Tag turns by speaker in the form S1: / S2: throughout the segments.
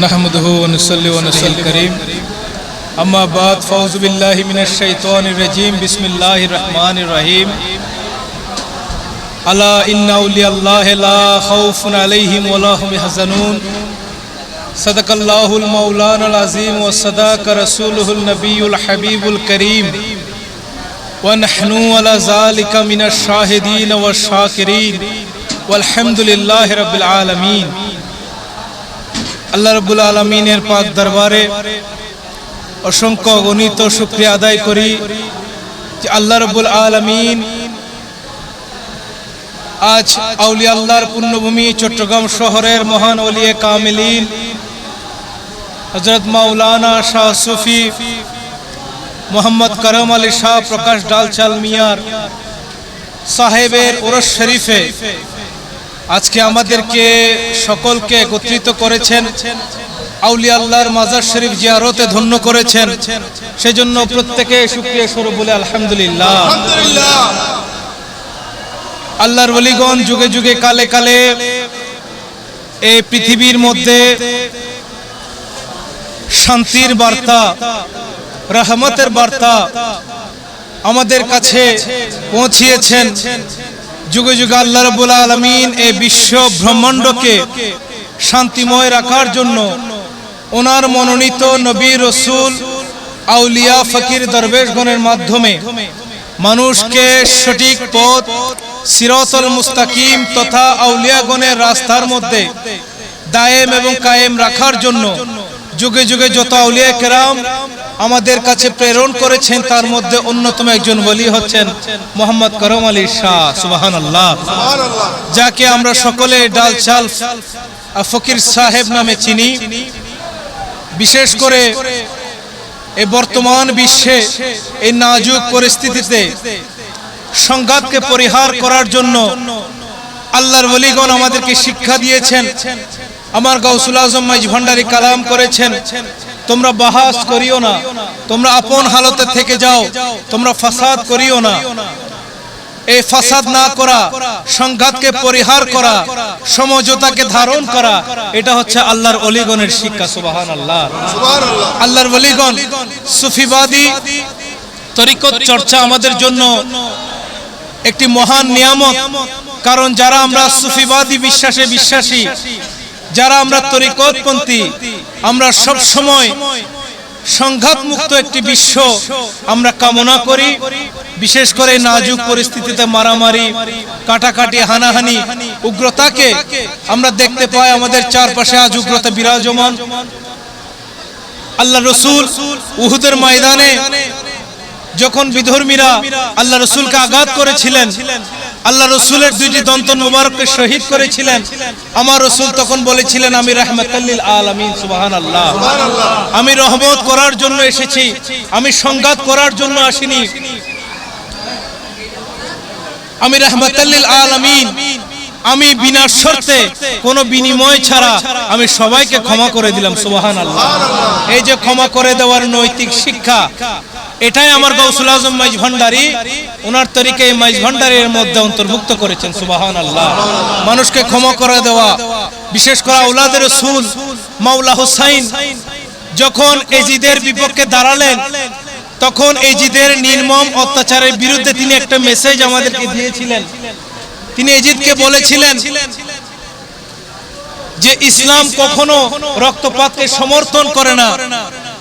S1: نحمده ونسل ونسل کریم اما بعد فوز باللہ من الشیطان الرجیم بسم اللہ الرحمن الرحیم الا ان اولی اللہ لا خوف علیہم ولا ہم حزنون صدق اللہ المولان العظیم وصداق رسوله النبی الحبیب الكریم ونحن على ذلك من الشاہدین والشاکرین والحمد للہ رب العالمین আল্লাহ রবুল আলমিনের পাক দরবারে অসংখ্য গণিত শুক্রিয়া আদায় করি যে আল্লাহ রবুল আলমিন আজ আউলি আল্লাহর পুণ্যভূমি চট্টগ্রাম শহরের মহান অলিয়ে কামিলিন হজরত মাওলানা শাহ সুফি মোহাম্মদ করম আলী শাহ প্রকাশ ডালচাল মিয়ার সাহেবের ওরস শরীফে আজকে আমাদেরকে সকলকে একত্রিত করেছেন। আউলিয়া আল্লাহর মাজার শরীফ জিয়ারতে ধন্য করেছেন। সেজন্য প্রত্যেকে সুক্রিয়া স্বরূপ বলে আলহামদুলিল্লাহ। আল্লাহর বলিগণ যুগে যুগে কালে কালে এই পৃথিবীর মধ্যে শান্তির বার্তা রহমতের বার্তা আমাদের কাছে পৌঁছিয়েছেন। যুগে যুগে আল্লাহ রবুল আলমিন এই বিশ্ব ব্রহ্মাণ্ডকে শান্তিময় রাখার জন্য ওনার মনোনীত নবী রসুল আউলিয়া ফকির দরবেশগণের মাধ্যমে মানুষকে সঠিক পথ, সিরতল মুস্তাকিম তথা আউলিয়াগণের রাস্তার মধ্যে দায়েম এবং কায়েম রাখার জন্য যুগে যুগে যত আউলিয়া কেরাম আমাদের কাছে প্রেরণ করেছেন, তার মধ্যে অন্যতম একজন বলি হচ্ছেন মোহাম্মদ করম আলী শাহ সুবাহান আল্লাহ যাকে আমরা সকলে ডাল চাল ফকির সাহেব নামে চিনি। বিশেষ করে এ বর্তমান বিশ্বে এই নাজুক পরিস্থিতিতে সংঘাতকে পরিহার করার জন্য আল্লাহর বলিগণ আমাদেরকে শিক্ষা দিয়েছেন। আমার গাউসুল আজম মাইজ ভান্ডারি কালাম করেছেন। তোমরা বাহাস করিও না। তোমরা আপন হালতে থেকে যাও। তোমরা ফাসাদ করিও না। এই ফাসাদ না করা, সংঘাতকে পরিহার করা, সমঝোতাকে ধারণ করা, এটা হচ্ছে আল্লাহর অলিগণের শিক্ষা সুবাহান আল্লাহ আল্লাহর অলিগণ, সুফিবাদী তরিকত চর্চা আমাদের জন্য একটি মহান নিয়ামত। কারণ যারা আমরা সুফিবাদী বিশ্বাসে বিশ্বাসী যারা আমরা তরিকতপন্থী, আমরা সব সময় সংঘাত মুক্ত একটি বিশ্ব আমরা কামনা করি। বিশেষ করে নাজুক পরিস্থিতিতে মারামারি, কাটাকাটি, হানাহানি, উগ্রতাকে আমরা দেখতে পাই আমাদের চারপাশে আজ উগ্রতা বিরাজমান। আল্লাহ রসুল উহুদের ময়দানে যখন বিধর্মীরা আল্লাহ রসুলকে আঘাত করেছিলেন আল্লাহ রসুলের দুইটি দন্ত মুবারককে শহীদ করেছিলেন। আমার রসুল তখন বলেছিলেন আমি রহমতাল্লিল আলামিন সুবাহান আল্লাহ আমি রহমত করার জন্য এসেছি। আমি সংঘাত করার জন্য আসিনি। আমি রহমতাল্লিল আলামিন। আমি বিনা শর্তে কোনো বিনিময় ছাড়া আমি সবাইকে ক্ষমা করে দিলাম সুবাহান আল্লাহ এই যে ক্ষমা করে দেওয়ার নৈতিক শিক্ষা এটাই আমার গৌসুল আজম মাইজ ভান্ডারি। ওনার তরিকে এই মাইজ ভান্ডারির মধ্যে অন্তর্ভুক্ত করেছেন সুবাহান আল্লাহ মানুষকে ক্ষমা করে দেওয়া, বিশেষ করে আউলাদের রসুল, মাওলা হুসাইন, যখন এজিদের বিপক্ষে দাঁড়ালেন, তখন এজিদের নির্মম অত্যাচারের বিরুদ্ধে তিনি একটা মেসেজ আমাদেরকে দিয়েছিলেন। তিনি এজিদকে বলেছিলেন যে, ইসলাম কখনো রক্তপাতকে সমর্থন করে না।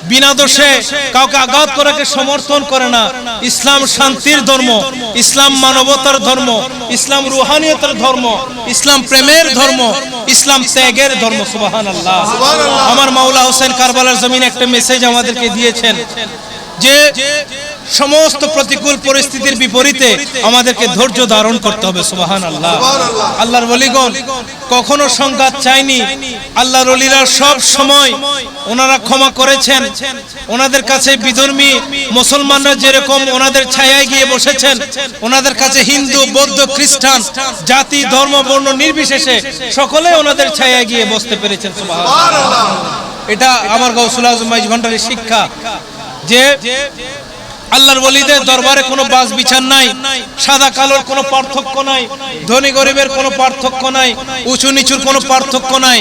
S1: বিনা দোষে কাউকে আঘাত করাকে সমর্থন করে না। ইসলাম শান্তির ধর্ম ইসলাম মানবতার ধর্ম ইসলাম রুহানিয়তের ধর্ম ইসলাম প্রেমের ধর্ম ইসলাম ত্যাগের ধর্ম সুবাহ আমার মাওলা হোসেন কারবালার জমিন একটা মেসেজ আমাদেরকে দিয়েছেন। যে সমস্ত প্রতিকূল পরিস্থিতির বিপরীতে আমাদেরকে ধৈর্য ধারণ করতে হবে সুবাহান আল্লাহ আল্লাহর বলিগণ কখনো সংঘাত চাইনি। আল্লাহর অলিরা সব সময় ওনারা ক্ষমা করেছেন। ওনাদের কাছে বিধর্মী মুসলমানরা যেরকম ওনাদের ছায়ায় গিয়ে বসেছেন, ওনাদের কাছে হিন্দু, বৌদ্ধ, খ্রিস্টান, জাতি, ধর্ম, বর্ণ নির্বিশেষে সকলে ওনাদের ছায়ায় গিয়ে বসতে পেরেছেন সুবাহান এটা আমার গৌসুল আজম শিক্ষা। যে আল্লাহর ওলিদের দরবারে কোনো বাস বিচার নাই, সাদা কালোর কোনো পার্থক্য নাই, ধনী গরিবের কোনো পার্থক্য নাই, উঁচু নিচুর কোনো পার্থক্য নাই,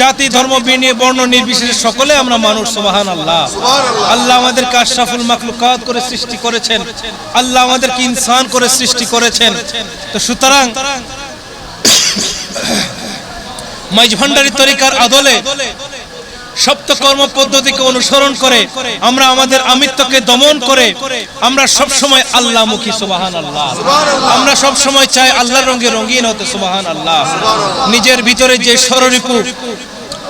S1: জাতি, ধর্ম, বিনিয়ে বর্ণ নির্বিশেষে সকলে আমরা মানুষ সুবাহান আল্লাহ আল্লাহ আমাদেরকে আশরাফুল মাখলুকাত করে সৃষ্টি করেছেন, আল্লাহ আমাদেরকে ইনসান করে সৃষ্টি করেছেন। তো সুতরাং মাইজ ভান্ডারি তরিকার আদলে সপ্ত কর্ম পদ্ধতিকে অনুসরণ করে আমরা আমাদের আমিত্বকে দমন করে আমরা সব সময় আল্লাহমুখী সুবাহান আল্লাহ আমরা সব সময় চাই আল্লাহর রঙে রঙিন হতে সুবাহান আল্লাহ নিজের ভিতরে যে স্বরূপু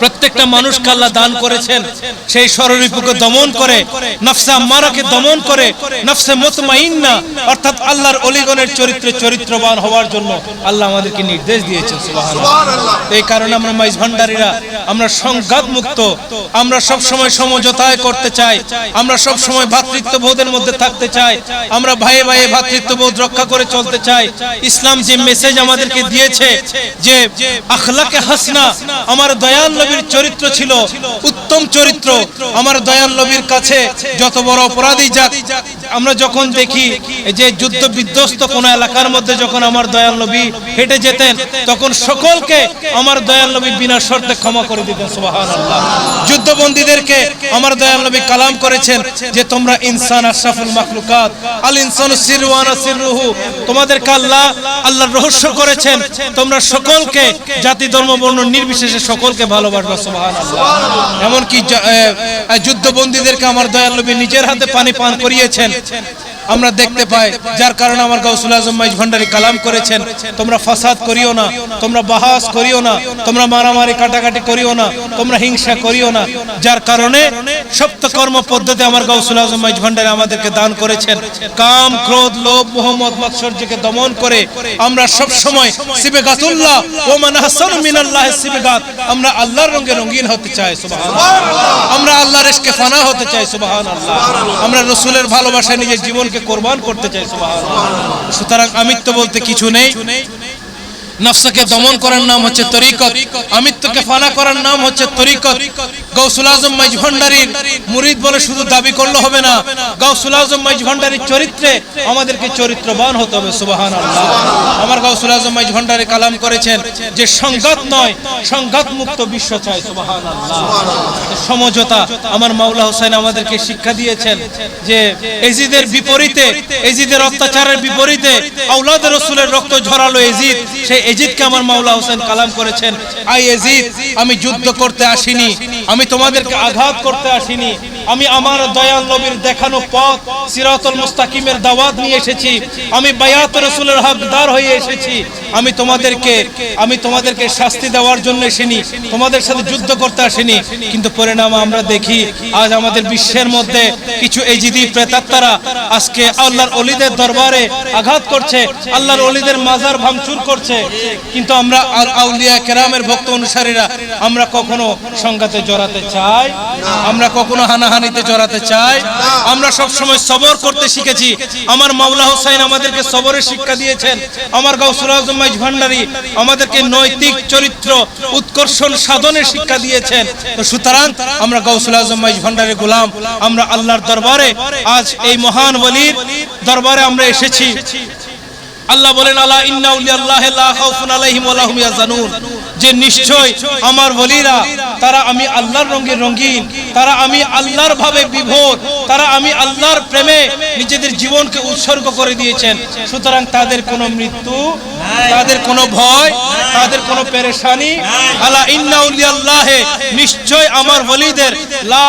S1: প্রত্যেকটা মানুষকে আল্লাহ দান করেছেন। সেই স্বরূপকে দমন করে নফসে আম্মারাকে দমন করে নফসে মুতমাইন্না অর্থাৎ আল্লাহর অলিগণের চরিত্রে চরিত্রবান হওয়ার জন্য আল্লাহ আমাদেরকে নির্দেশ দিয়েছেন এই কারণে আমরা মাইজ ভান্ডারীরা আমরা সংঘাত মুক্ত আমরা সব সময় সমঝোতায় করতে চাই আমরা সব সময় ভ্রাতৃত্ববোধের মধ্যে থাকতে চাই আমরা ভাইয়ে ভাইয়ে ভ্রাতৃত্ববোধ রক্ষা করে চলতে চাই। ইসলাম যে মেসেজ আমাদেরকে দিয়েছে যে আখলাকে হাসনা আমার দয়াল নবীর চরিত্র ছিল উত্তম চরিত্র। আমার দয়াল নবীর কাছে যত বড় অপরাধী যাক আমরা যখন দেখি যে যুদ্ধ বিধ্বস্ত কোন এলাকার মধ্যে যখন আমার দয়াল নবী হেঁটে যেতেন তখন সকলকে আমার দয়াল নবী বিনা শর্তে ক্ষমা করে দিতেন সুবহানাল্লাহ। যুদ্ধবন্দীদেরকে আমার দয়াল নবী কালাম করেছেন যে তোমরা ইনসান আশরাফুল মাখলুকাত আল ইনসানু সিরওয়ানা সিররুহু তোমাদেরকে আল্লাহ আল্লাহর রহস্য করেছেন তোমরা সকলকে জাতি ধর্ম বর্ণ নির্বিশেষে সকলকে ভালোবাসবা সুবহানাল্লাহ। এমনকি য- এ, এ, যুদ্ধবন্দীদেরকে আমার দয়াল নবী নিজের হাতে পানি পান করিয়েছেন দিয়েছেন। আমরা দেখতে পাই যার কারণে আমার গাউসুল আজম মাইজ ভান্ডারী কালাম করেছেন। তোমরা ফাসাদ করিও না তোমরা বাহাস করিও না তোমরা মারামারি কাটাকাটি করিও না তোমরা হিংসা করিও না। যার কারণে সপ্ত কর্ম পদ্ধতি আমার গাউসুল আজম মাইজ ভান্ডারী আমাদেরকে দান করেছেন। কাম ক্রোধ লোভ মোহাম্মদ মাৎসর্যকে দমন করে আমরা সব সময় সিবেগাতুল্লাহ ও মান হাসানু মিনাল্লাহ সিবেগাত আমরা আল্লাহর রঙে রঙিন হতে চাই সুবহানাল্লাহ। আমরা আল্লাহর ইশকে ফানা হতে চাই সুবহানাল্লাহ। আমরা রসুলের ভালোবাসায় নিজের জীবনকে কোরবান করতে চাই সুতরাং আমিত্ব বলতে কিছু নেই। নফসকে দমন করার নাম হচ্ছে তরিকত, আমিত্বকে ফানা করার নাম হচ্ছে তরিকত। গৌসুল আজম মাইজ ভান্ডারীর মুরিদ বলে শুধু দাবি করলে হবে না, গৌসুল আজম মাইজভান্ডারির চরিত্রে আমাদেরকে চরিত্রবান হতে হবে সুবাহান আমার গৌসুল আজম মাইজ ভান্ডারী কালাম করেছেন যে সংঘাত নয় সংঘাত মুক্ত বিশ্ব চাই সুবাহান সমঝোতা, আমার মাওলা হোসেন আমাদেরকে শিক্ষা দিয়েছেন যে এজিদের বিপরীতে, এজিদের অত্যাচারের বিপরীতে আউলাদ রসুলের রক্ত ঝরালো এজিদ, সেই এজিদকে আমার মাওলা হোসেন কালাম করেছেন, আই এজিদ, আমি যুদ্ধ করতে আসিনি, আমি তোমাদেরকে আঘাত করতে আসিনি আমি আমার দয়াল নবীর দেখানো পথ, সিরাতুল মুস্তাকিমের দাওয়াত নিয়ে এসেছি। আমি বায়াত রসুলের হকদার হয়ে এসেছি। আমি তোমাদেরকে আমি তোমাদেরকে শাস্তি দেওয়ার জন্য এসেনি তোমাদের সাথে যুদ্ধ করতে আসিনি। কিন্তু পরিণাম আমরা দেখি, আজ আমাদের বিশ্বের মধ্যে কিছু এজিদি প্রেতাত্মারা আজকে আল্লাহর অলিদের দরবারে আঘাত করছে, আল্লাহর অলিদের মাজার ভাঙচুর করছে। কিন্তু আমরা আর আউলিয়া কেরামের ভক্ত অনুসারীরা, আমরা কখনো সংঘাতে জড়াতে চাই? আমরা কখনো হানাহানিতে জড়াতে চাই। আমরা সব সময় সবর করতে শিখেছি। আমার মাওলা হোসাইন আমাদেরকে সবরের শিক্ষা দিয়েছেন। আমার গাউসুল আজম মাইজ ভান্ডারী আমাদেরকে নৈতিক চরিত্র, উৎকর্ষণ সাধনের শিক্ষা দিয়েছেন। তো সুতরাং আমরা গাউসুল আজম মাইজ ভান্ডারী গোলাম। আমরা আল্লাহর দরবারে আজ এই মহান বলির দরবারে আমরা এসেছি। আল্লাহ বলেন আল্লাহ ইন্না উলিয়াল্লাহ লা খাউফুন আলাইহিম ওয়া লাহুম ইয়াহজানুন যে নিশ্চয় আমার বলিরা তারা আমি আল্লাহর রঙে রঙিন, তারা আমি আল্লাহর ভাবে বিভোর, তারা আমি আল্লাহর প্রেমে নিজেদের জীবনকে উৎসর্গ করে দিয়েছেন। সুতরাং তাদের কোনো মৃত্যু, তাদের কোনো ভয়, তাদের কোনো পেরেশানি, আলা ইন্না উলিয়াল্লাহ, নিশ্চয় আমার বলিদের লা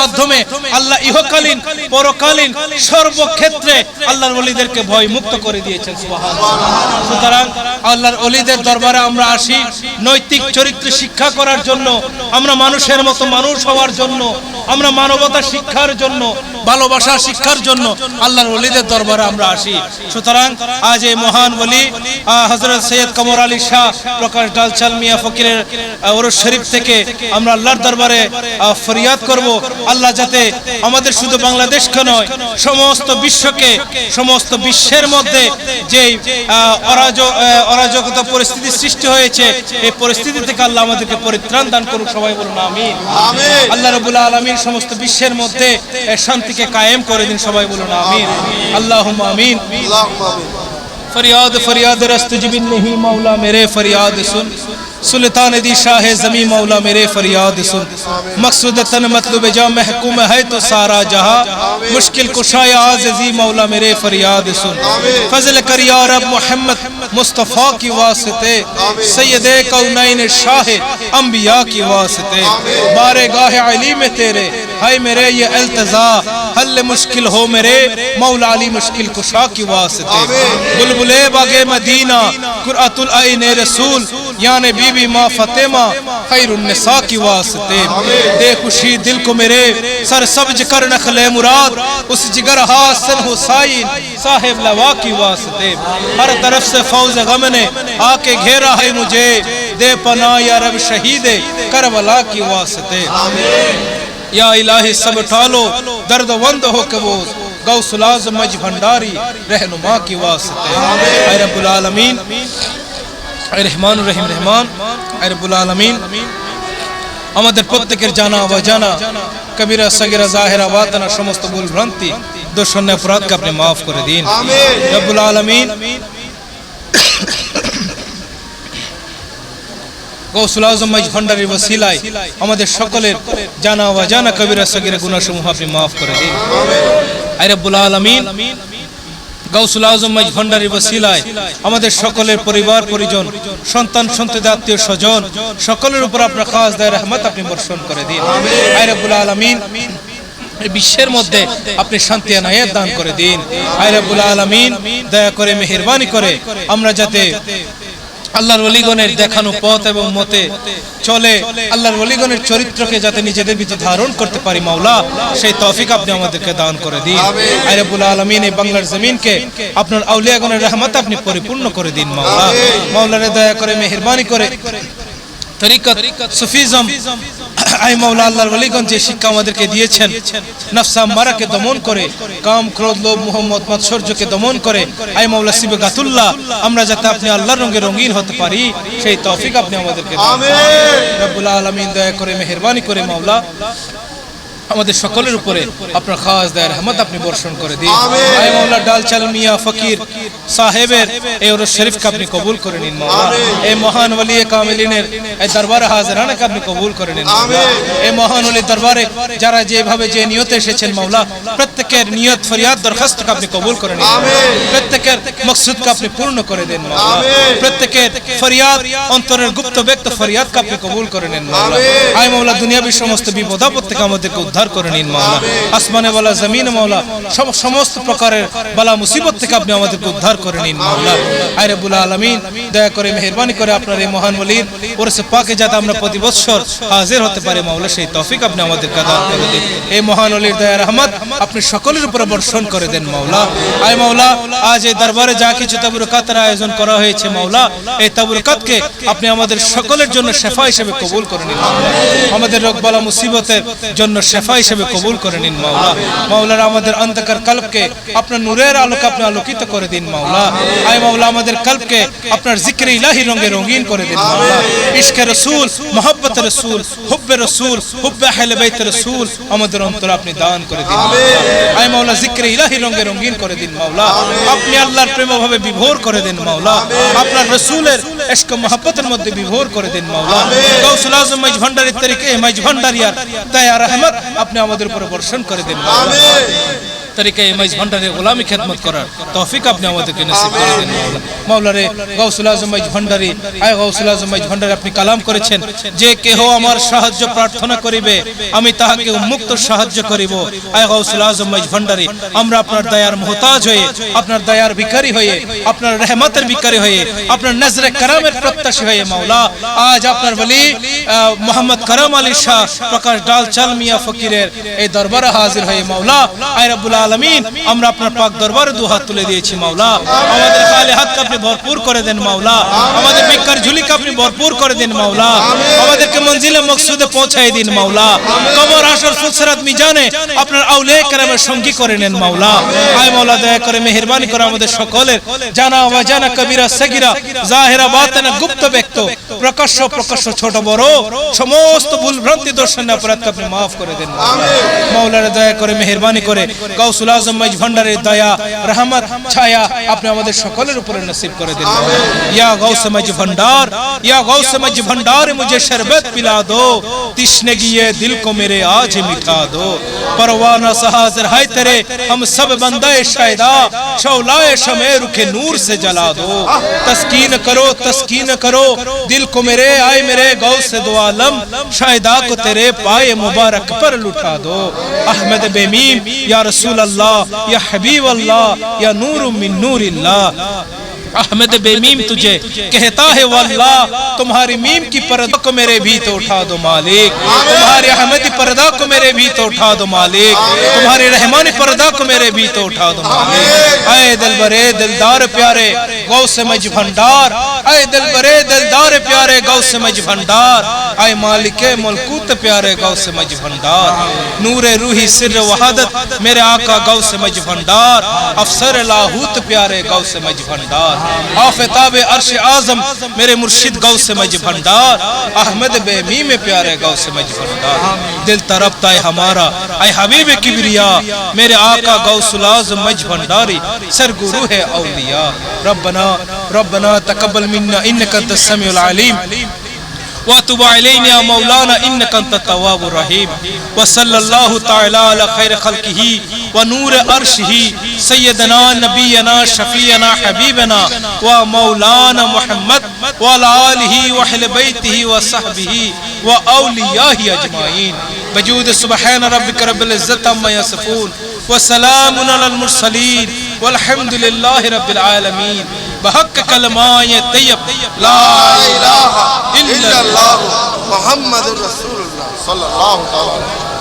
S1: মাধ্যমে আল্লাহ ইহকালীন, পরকালীন, সর্বক্ষেত্রে আল্লাহর ওলিদেরকে ভয় মুক্ত করে দিয়েছেন সুতরাং আল্লাহর ওলিদের দরবারে আমরা আসি নৈতিক চরিত্র শিক্ষা করার জন্য। আমরা মানুষের মতো মানুষ হওয়ার জন্য। আমরা মানবতা শিক্ষার জন্য ভালোবাসা শিক্ষার জন্য আল্লাহর ওলিদের দরবারে আমরা আসি। সুতরাং আজ এই মহান বলি হজরত সৈয়দ কমর আলী শাহ প্রকাশ ডালচাল মিয়া ফকিরের ওরস শরীফ থেকে আমরা আল্লাহর দরবারে ফরিয়াদ করব। আল্লাহ যাতে আমাদের শুধু বাংলাদেশকে নয় সমস্ত বিশ্বকে সমস্ত বিশ্বের মধ্যে যে অরাজক আহ, অরাজকতা পরিস্থিতি সৃষ্টি হয়েছে এই পরিস্থিতি থেকে আল্লাহ আমাদেরকে পরিত্রাণ দান করুক সবাই বলুন আমিন। আল্লাহ রবুল্লা আলমীর সমস্ত বিশ্বের মধ্যে শান্তিকে কায়েম করে দিন সবাই বলুন আমিন। আল্লাহ আমিন।
S2: فریاد فریاد
S1: رست جبن نہیں، مولا میرے فریاد سن۔ سلطان دی شاہ زمین، مولا میرے فریاد سن۔ مقصود تن مطلب جا محکوم ہے تو سارا جہاں۔ مشکل کشا عزیزی، مولا میرے فریاد سن۔ فضل کر یا رب محمد مصطفیٰ کی واسطے۔ سید کونین شاہ انبیاء کی واسطے۔ بارگاہ علی میں تیرے۔ ہائے میرے، یہ التضا حل مشکل ہو میرے، مولا علی مشکل کشا کی واسطے۔ بلبلے باغ مدینہ قرآت العین رسول یعنی بی بی ما فاطمہ، خیر النساء کی واسطے۔ دے خوشی دل کو میرے، سر سبج کر نخل مراد، اس جگر حاصل حسین، صاحب لوا کی واسطے۔ ہر طرف سے فوز غم نے آ کے گھیرا ہے مجھے۔ دے پناہ یا رب شہید کربلا کی واسطے۔ آمین یا الہی سب ٹھالو درد وند ہو کے وہ غوث العظم مج بھنڈاری رہنما کی واسطے۔ اے رب العالمین اے رحمان الرحیم رحمان اے رب العالمین আমাদের প্রত্যেকের জানা অজানা কবিরা সগিরা জাহেরা ওয়াতানা সমস্ত ভুল ভ্রান্তি দোষণ্য کا اپنے معاف کر
S2: دین۔
S1: رب العالمین গৌসুল আজম মাইজ ভান্ডারের ওসিলায় আমাদের সকলের জানা অজানা কবিরা সগিরা গুনাহসমূহ আপনি মাফ করে দিন। আই রব্বুল আলামিন গাউসুল আজম ভান্ডারি ওসিলায় আমাদের সকলের পরিবার, পরিজন, সন্তান, সন্ততি, আত্মীয়, স্বজন, সকলের উপর আপনার খাস দায়, রহমত আপনি বর্ষণ করে দিন। আই রব্বুল আলামিন বিশ্বের মধ্যে আপনি শান্তি আনায়াত দান করে দিন। আই রব্বুল আলামিন, দয়া করে, মেহেরবানি করে আমরা যাতে আল্লাহর অলিগণের দেখানো পথ এবং মতে চলে আল্লাহর অলিগণের চরিত্রকে যাতে নিজেদের ভিতরে ধারণ করতে পারি মাওলা সেই তফিক আপনি আমাদেরকে দান করে দিন। আইরাবুল আলমিন এই বাংলার জমিনকে আপনার আউলিয়াগণের রহমত আপনি পরিপূর্ণ করে দিন মাওলা। মাওলারে দয়া করে মেহরবানি করে তরিকত সুফিজম আই মাওলা আল্লাহর ওলিগণ যে শিক্ষা আমাদেরকে দিয়েছেন নফসা মারাকে দমন করে কাম ক্রোধ লোভ মোহাম্মদ মাৎসর্যকে দমন করে আই মাওলা সিবে গাতুল্লাহ আমরা যাতে আপনি আল্লাহর রঙে রঙিন হতে পারি সেই তৌফিক আপনি আমাদেরকে দান
S2: আমিন।
S1: রব্বুল আলামিন দয়া করে মেহেরবানি করে মাওলা আমাদের সকলের উপরে আপনার খাস দয়া রহমত আপনি বর্ষণ করে দিন। আয় মাওলা ডালচাল মিয়া ফকির সাহেবের এই ওর শরীফকে আপনি কবুল করে নিন মাওলা এই মহান ওলি কামিলিনের এই দরবারে হাজিরানাকে আপনি কবুল করে নিন এই মহান ওলি দরবারে যারা যেভাবে যে নিয়তে এসেছেন মাওলা প্রত্যেকের নিয়ত ফরিয়াদ দরখাস্তকে আপনি কবুল করে নিন। প্রত্যেকের মকসুদকে আপনি পূর্ণ করে দেন মাওলা প্রত্যেকের ফরিয়াদ অন্তরের গুপ্ত ব্যক্ত ফরিয়াদকে আপনি কবুল করে নেন মাওলা। আয় মাওলা দুনিয়াবী সমস্ত বিপদ আপদ থেকে আমাদেরকে উদ্ধার করে নিন, মাওলা। আসমানে বলা, জমিনে মাওলা সব- সমস্ত প্রকারের বালা মুসিবত থেকে আপনি আমাদেরকে উদ্ধার করে নিন, মাওলা। আয় রব্বুল আলামিন, দয়া করে, মেহেরবানি করে আপনার এই মহান ওলির ওরসে পাকে যাতে আমরা প্রতি বৎসর হাজির হতে পারি, মাওলা, সেই তৌফিক আপনি আমাদেরকে দান করে দিন। এই মহান ওলির দয়া রহমত আপনি সকলের উপরে বর্ষণ করে দেন, মাওলা। আয় মাওলা, আজ এই দরবারে যা কিছু তাবরকাতের আয়োজন করা হয়েছে, মাওলা, এই তাবরকাতকে আপনি আমাদের সকলের জন্য শেফা হিসেবে কবুল করে নিন। আমাদের রোগবালা মুসিবতের জন্য শেফা হিসেবে কবুল করে নিন, মাওলা। মাওলার আমাদের অন্তকার কল্পকে আপনার নূরের আলোকে আপনি আলোকিত করে দিন, মাওলা। আয় মাওলা, আমাদের কল্পকে আপনার জিক্রে ইলাহি রঙে রঙিন করে দিন, মাওলা। ইশকে রসুল, মোহাব্বত রসুল, হুব্বে রসুল, হুব্বে আহলে বাইত রসুল আমাদের অন্তর আপনি দান করে দিন আয় মাওলা, জিক্রে ইলাহি রঙে রঙিন করে দিন, মাওলা। আপনি আল্লাহর প্রেম ভাবে বিভোর করে দিন, মাওলা। আপনার রসুলের ইশক মোহাব্বতের মধ্যে বিভোর করে দিন মাওলা গৌসুল আজম মাইজ ভান্ডারের তরিকে মাইজ ভান্ডারিয়ার দয়া রহমত আপনি আমাদের উপর বর্ষণ করে দিন মাওলা। তরিকা ইমাইজ ভান্ডারে গোলামি খেদমত করার তৌফিক আপনি আমাদেরকে নসিব করে দিন। মাওলা মাওলারে গাউসুল আজম মাইজ ভান্ডারি, আয় গাউসুল আজম মাইজ ভান্ডারি আপনি কালাম করেছেন, যে কেহ আমার সাহায্য প্রার্থনা করিবে, আমি তাহাকে উন্মুক্ত সাহায্য করিব। আয় গাউসুল আজম মাইজ ভান্ডারি, আমরা আপনার দয়ার মোহতাজ হয়ে, আপনার দয়ার ভিখারি হয়ে, আপনার রহমতের ভিখারি হয়ে, আপনার নজরে কারামের প্রত্যাশী হয়ে মাওলা, আজ আপনার বলি মোহাম্মদ কারাম আলী শাহ প্রকাশ ডাল চাল মিয়া ফকিরের এই দরবারে হাজির হয়ে মাওলা, আয় রব্বুল আলামিন, আমরা আপনার পাক দরবারে দু হাত তুলে দিয়েছি, মাওলা। আমাদের খালি হাতকে আপনি ভরপুর করে দেন, মাওলা। আমাদের ভিক্ষার ঝুলিকে আপনি ভরপুর করে দিন, মাওলা। আমাদেরকে মঞ্জিলে মকসুদে পৌঁছাই দিন, মাওলা। কবর, হাসর, ফুলসরাত, মিজানে আপনার আউলে কেরামের সঙ্গী করে নেন, মাওলা। আয় মাওলা, দয়া করে মেহেরবানি করে আমাদের সকলের। জানা, অজানা, কবিরা, সগিরা, জাহেরা, বাতেনা, গুপ্ত ব্যক্ত, প্রকাশ্য প্রকাশ্য, ছোট, বড়, সমস্ত ভুল ভ্রান্তি দর্শন, অপরাধকে আপনি মাফ করে দেন মাওলার দয়া করে মেহেরবানি করে غوث العظم مج بھنڈر دیا رحمت چھایا اپنے آمد شکل روپر نصیب کرے دل یا غوث مج بھنڈار یا غوث مج بھنڈار مجھے شربت پلا دو تشنگی دل کو میرے آج مٹا دو پروانہ سہازر ہائی تیرے ہم سب بندہ شایدہ شولائے شمع رکھے نور سے جلا دو تسکین کرو تسکین کرو دل کو میرے آئے میرے غوث دو عالم شایدہ کو تیرے پائے مبارک پر لٹا دو احمد بیمیم یا رسول رسول الله. يا حبيب الله يا نور من نور الله. احمد بے میم تجھے کہتا ہے واللہ، تمہاری میم کی پردہ کو میرے بھی تو اٹھا دو مالک۔ تمہارے احمد پردہ کو میرے بھی تو اٹھا دو مالک۔ تمہارے رحمان پردہ کو میرے بھی تو اٹھا دو مالک۔ اے دل برے دلدار پیارے گو مج بھنڈار۔ اے دل برے دلدار پیارے گو مج بھنڈار۔ اے مالک ملکوت پیارے گو مج بھنڈار۔ نور روحی سر وحدت میرے آقا گو مج بھنڈار۔ افسر لاہوت پیارے گو مج بھنڈار۔ آفتاب عرش آزم میرے مرشد گو سے مجھ بھندار احمد بہمی میں پیارے گو سے مجھ بھندار دل ترپتا ہے ہمارا، اے حبیب کبریا، میرے آقا گو سلاز مجھ بھنداری سر گروہ اولیاء۔ ربنا ربنا تقبل منا انکا تسمع العلیم۔ وتب علينا يا مولانا انك انت التواب الرحيم وصلى الله تعالى على خير خلقه ونور عرشه سيدنا نبينا شفيعنا حبيبنا ومولانا محمد وعلى آله واهل بيته وصحبه واوليائه أجمعين. بجود سبحان ربك رب العزة عما يصفون وسلام على المرسلين والحمد لله رب العالمين. بحق كلمات طيب لا
S2: إله إلا الله محمد رسول الله صلى الله عليه وسلم.